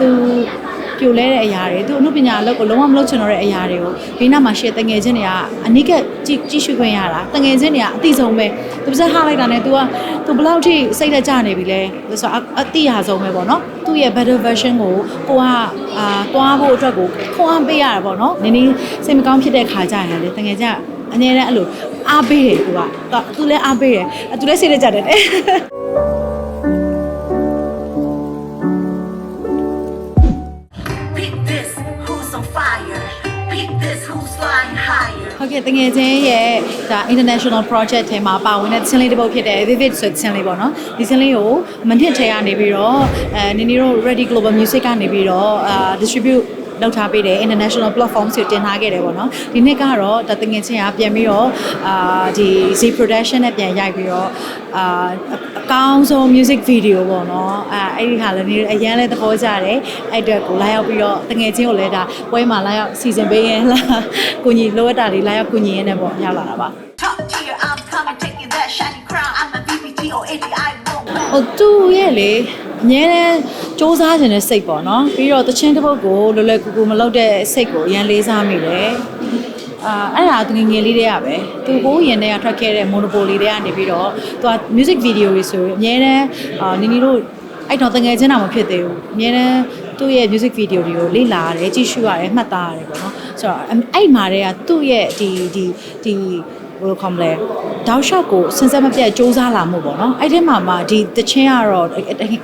သူပြိုလဲတဲ့အရာတွေသူအမှုပညာအလုပ်ကိုလုံးဝမလုပ်ချင်တော့တဲ့အရာတွေကိုဘေးနားမှာရှယ်တငယ်ချင်းတွေကအနိကကြည့်ကြည့်ရှုခွင့်ရတာတငယ်ချင်းတွေကအတိဆုံးပဲသူပါစက်ဟားလိုက်တာနဲ့ तू က तू ဘယ်လောက်ထိစိတ်လက်ကြနေပြီလဲဆိုတော့အအတိရဆုံးပဲပေါ့နော်သူ့ရဲ့ better version ကိုကိုကအာတွားဖို့အတွက်ကိုခွန်အားပေးရတာပေါ့နော်နည်းနည်းစိတ်မကောင်းဖြစ်တဲ့ခါကြရင်လေတငယ်ချင်းကအငြင်းတဲ့အဲ့လိုအားပေးတယ်သူကသူလည်းအားပေးတယ်သူလည်းစိတ်လက်ကြတယ် ဟုတ်ကဲ့တငယ်ချင်းရဲ့ဒါ international project ထဲမှာပါဝင်တဲ့ချင်းလေးတစ်ပုဒ်ဖြစ်တဲ့ Vivid ဆိုတဲ့ချင်းလေးပေါ့နော်ဒီချင်းလေးကိုမနစ်ထဲကနေပြီးတော့အဲနင်နီတို့ Ready Global Music ကနေပြီးတော့အာ distribute လောက်ထားပေးတယ် international platform ကိုတင်ထားခဲ့တယ်ပေါ့နော်ဒီနှစ်ကတော့ဒါတငယ်ချင်းကပြန်ပြီးတော့အာဒီ Z production နဲ့ပြန်ရိုက်ပြီးတော့အာအကောင်းဆုံး music video ပေါ့နော်အဲအဲ့ဒီဟာလည်းနေအရန်လဲသဘောကျတယ်အဲ့အတွက်ကိုလာရောက်ပြီးတော့တငယ်ချင်းကိုလည်းဒါပွဲမှာလာရောက်စီစဉ်ပေးရင်လာကိုညီလိုအပ်တာလေးလာရောက်ကိုညီရင်းနဲ့ပေါ့ရောက်လာတာပါ Top tier, I'm coming, taking that shiny crown. I'm a BBGOADI won't. ဟိုသူ့ရဲ့လေအများနဲ့ စူးစမ်းခြင်းတဲ့စိတ်ပေါ့နော်ပြီးတော့တချင်းတစ်ပုတ်ကိုလွယ်လွယ်ကူကူမလုပ်တဲ့စိတ်ကိုအရန်လေးစားမိတယ်အာအဲ့ဒါသူငယ်ငယ်လေးတည်းရပဲသူဟိုးရင်ထဲကထွက်ခဲ့တဲ့ monopoly တွေကနေပြီးတော့သူက music video တွေဆိုရင်အများနဲ့အာနီနီတို့အဲ့တော့တငယ်ချင်းတာမဖြစ်သေးဘူးအများနဲ့ သူ့ရဲ့ music video တွေကိုလေ့လာရတယ်ကြည့်ရှုရတယ်မှတ်သားရတယ်ပေါ့နော်ဆိုတော့အဲ့မှာတည်းကသူ့ရဲ့ဒီဒီဒီဘယ်လိုခေါ်မလဲတောက်လျှောက်ကိုစင်စက်မပြတ်စူးစမ်းလာမှုပေါ့နော်အဲ့ထဲမှာမှဒီတချင်းကတော့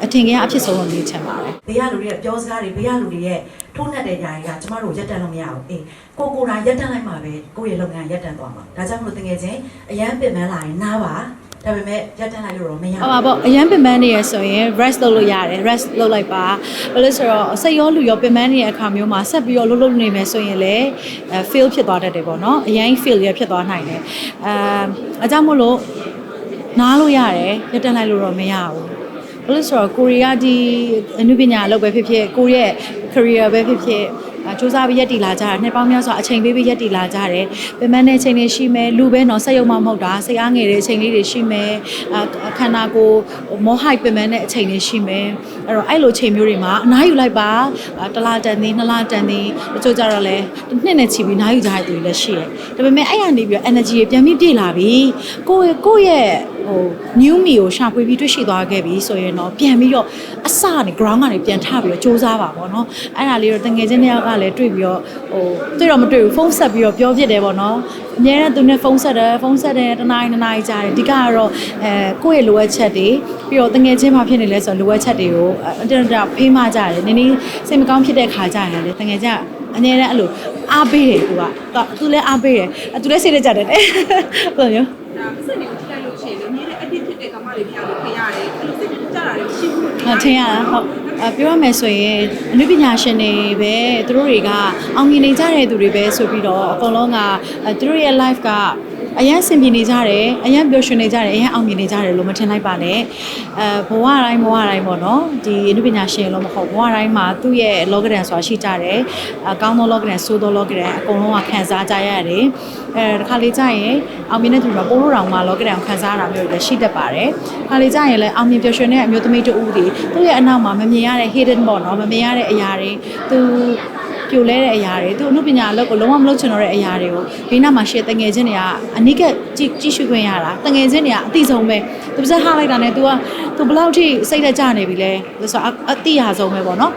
အထင်ကြီးအဖြစ်ဆုံးလို့နေချင်ပါတယ်ဘေးကလူတွေရဲ့ပြောစကားတွေဘေးကလူတွေရဲ့ထိုးနှက်တဲ့ຢာတွေကကျမတို့ရက်တန့်လို့မရဘူးအေးကိုကိုယ်တိုင်ရက်တန့်လိုက်မှပဲကိုယ့်ရဲ့လုပ်ငန်းရက်တန့်သွားမှာဒါကြောင့်မလို့တကယ်ချင်းအရန်ပင်ပန်းလာရင်နားပါ ဒါပေမဲ့ရက်တန့်လိုက်လို့တော့မရဟောပါပေါ့အရန်ပင်ပန်းနေရဆိုရင် rest လုပ်လို့ရတယ် rest လုပ်လိုက်ပါဘာလို့လဲဆိုတော့စိတ်ရောလူရောပင်ပန်းနေတဲ့အခါမျိုးမှာဆက်ပြီးတော့လှုပ်လှုပ်နေမယ်ဆိုရင်လည်းအဲ feel ဖြစ်သွားတတ်တယ်ပေါ့နော်အရင် feel ရဖြစ်သွားနိုင်တယ်အဲအကြောင်းမို့လို့နားလို့ရတယ်ရက်တက်လိုက်လို့တော့မရဘူးဘာလို့လဲဆိုတော့ကိုရီးယားဒီအနုပညာအလုပ်ပဲဖြစ်ဖြစ်ကိုရီးယား career ပဲဖြစ်ဖြစ်အဲ စူးစမ်းပြီးရက်တည်လာကြတာနှစ်ပေါင်းများစွာအချိန်ပေးပြီးရက်တည်လာကြတယ်ပင်မတဲ့အချိန်တွေရှိမယ်လူပဲတော့စက်ရုံမှမဟုတ်တာစိတ်အားငယ်တဲ့အချိန်လေးတွေရှိမယ်အခခန္ဓာကိုယ်မောဟိုက်ပင်မတဲ့အချိန်တွေရှိမယ်အဲ့တော့အဲ့လိုအချိန်မျိုးတွေမှာအနားယူလိုက်ပါအာတစ်လားတန်သည်နှစ်လားတန်သည်တချို့ကြတော့လဲတစ်နှစ်နဲ့ချီပြီးအနားယူကြတဲ့သူတွေလည်းရှိတယ်ဒါပေမဲ့အဲ့ရနေပြီးတော့ energy တွေပြန်ပြီးပြည့်လာပြီကိုယ့်ရဲ့ကိုယ့်ရဲ့ဟို new me ကိုရှာဖွေပြီးတွေ့ရှိသွားခဲ့ပြီဆိုရင်တော့ပြန်ပြီးတော့အစကနေ ground ကနေပြန်ထပြီးတော့စူးစမ်းပါပေါ့နော်အဲ့ဒါလေးတော့တငယ်ချင်းတစ်ယောက်ကလည်းတွေ့ပြီးတော့ဟိုတွေ့တော့မတွေ့ဘူးဖုန်းဆက်ပြီးတော့ပြောပြတယ်ပေါ့နော်အများနဲ့သူနဲ့ဖုန်းဆက်တယ်ဖုန်းဆက်တယ်တစ်နားတစ်နားကြာတယ်ဒီကကတော့အဲကိုယ့်ရဲ့လိုအပ်ချက်တွေပြီးတော့တငယ်ချင်းမှာဖြစ်နေလဲဆိုတော့လိုအပ်ချက်တွေကိုအတန်တန်ဖေးမကြတယ်နည်းနည်းစိတ်မကောင်းဖြစ်တဲ့ခါကြရင်လေတငယ်ချင်းအငြင်းတဲ့အဲ့လိုအားပေးတယ်သူကသူလည်းအားပေးတယ်သူလည်းစိတ်လက်ကြတယ်တဲ့ဘယ်လိုမျိုးဒါပစက်တွေကိုကြိုက်လို့ရှိရင်လည်းမြင်းတဲ့အဖြစ်ဖြစ်တဲ့ကမ္မတွေပြောင်းလို့ခင်ရတယ်အဲ့လိုစိတ်ကြတာတွေရှိဘူးလို့အထင်ရတာဟုတ်အ ပြောရမယ်ဆိုရင်အနုပညာရှင်တွေပဲသူတို့တွေကအောင်မြင်နေကြတဲ့သူတွေပဲဆိုပြီးတော့အကုန်လုံးကအဲသူတို့ရဲ့ life က အရန်ဆင်ပြေနေကြတယ်အရန်ပျော်ရွှင်နေကြတယ်အရန်အောင်မြင်နေကြတယ်လို့မထင်လိုက်ပါနဲ့အဲဘဝတိုင်းဘဝတိုင်းပေါ့နော်ဒီအနုပညာရှင်လို့မဟုတ်ဘဝတိုင်းမှာသူ့ရဲ့ logran ဆိုတာရှိကြတယ်အကောင်းသော logran ဆိုးသော logran အကုန်လုံးကခံစားကြရတယ်အဲတစ်ခါလေးကြာရင်အောင်မြင်တဲ့သူတွေမှာပိုးလို့တောင်မှ logran ကိုခံစားရတာမျိုးတွေလည်းရှိတတ်ပါတယ်ခါလေးကြာရင်လည်းအောင်မြင်ပျော်ရွှင်တဲ့အမျိုးသမီးတူဦးတွေသူ့ရဲ့အနောက်မှာမမြင်ရတဲ့ hidden ပေါ့နော်မမြင်ရတဲ့အရာတွေသူ ပြိုလဲတဲ့အရာတွေသူအမှုပညာအလုပ်ကိုလုံးဝမလုပ်ချင်တော့တဲ့အရာတွေကိုဘေးနားမှာရှယ်တငယ်ချင်းတွေကအနိကကြည့်ကြည့်ရှုခွင့်ရတာတငယ်ချင်းတွေကအတိဆုံးပဲသူပါစက်ဟားလိုက်တာနဲ့ तू က तू ဘယ်လောက်ထိစိတ်လက်ကြနေပြီလဲဆိုတော့အတိရဆုံးပဲပေါ့နော်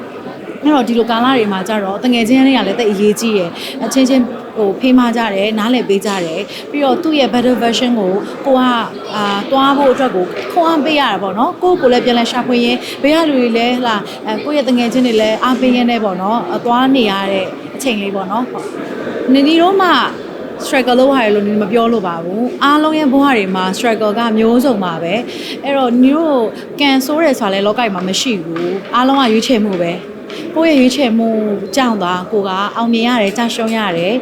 အဲ့တော့ဒီလိုကာလတွေမှာကြတော့တငယ်ချင်းတွေကလည်းတိတ်အရေးကြီးရယ်အချင်းချင်း ဟိုဖေးမကြတယ်နားလည်ပေးကြတယ်ပြီးတော့သူ့ရဲ့ better version ကိုကိုကအာတွားဖို့အတွက်ကိုခွန်အားပေးရတာပေါ့နော်ကိုယ့်ကိုယ်လည်းပြန်လဲရှာဖွေရင်ဘေးကလူတွေလည်းဟလာအဲကိုယ့်ရဲ့တငယ်ချင်းတွေလည်းအားပေးရင်းနဲ့ပေါ့နော်အသွားနေရတဲ့အချိန်လေးပေါ့နော်ဟုတ်နေဒီတော့မှ struggle လုပ်ရတယ်လို့မပြောလို့ပါဘူးအားလုံးရဲ့ဘဝတွေမှာ struggle ကမျိုးစုံပါပဲအဲ့တော့ညီတို့ကန်ဆိုးတယ်ဆိုတာလည်းလောကကြီးမှာမရှိဘူးအားလုံးကရွေးချယ်မှုပဲ ကိုယ့်ရဲ့ရွေးချယ်မှုကြောင့်သာကိုကအောင်မြင်ရတယ်ကြာရှုံးရတယ်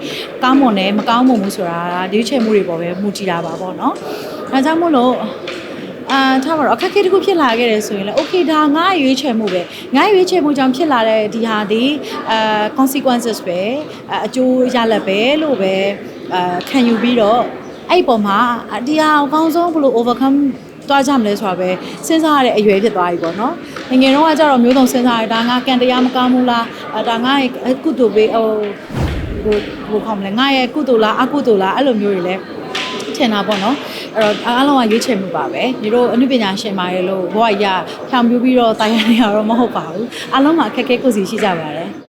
ကောင်းမွန်တယ်မကောင်းမွန်ဘူးဆိုတာရွေးချယ်မှုတွေပေါ်ပဲမူတည်တာပါပေါ့နော်အဲဒါကြောင့်မို့လို့အာထားပါတော့အခက်အခဲတစ်ခုဖြစ်လာခဲ့တယ်ဆိုရင်လည်း okay ဒါငါရွေးချယ်မှုပဲငါရွေးချယ်မှုကြောင့်ဖြစ်လာတဲ့ဒီဟာဒီအာ consequences ပဲအာအကျိုးရလဒ်ပဲလို့ပဲအာခံယူပြီးတော့အဲ့ဒီပုံမှာဒီဟာအကောင်းဆုံးဘယ်လို overcome သွားကြမလဲဆိုတာပဲစဉ်းစားရတဲ့အရွယ်ဖြစ်သွားပြီပေါ့နော် ငငယ်တော့ကကြတော့မျိုးစုံစဉ်းစားရဒါငါကန်တရားမကောင်းဘူးလားအဲဒါငါရဲ့ကုသိုလ်ပေးဟိုဟိုဟိုခေါမလဲငါရဲ့ကုသိုလ်လားအကုသိုလ်လားအဲ့လိုမျိုးတွေလည်းထင်တာပေါ့နော်အဲ့တော့အားလုံးကရွေးချယ်မှုပါပဲဒီလိုအနုပညာရှင်ပါရဲ့လို့ဘဝကြီးကဖြောင်ပြူပြီးတော့တာယာနေရတော့မဟုတ်ပါဘူးအားလုံးမှာအခက်အခဲကိုယ်စီရှိကြပါတယ်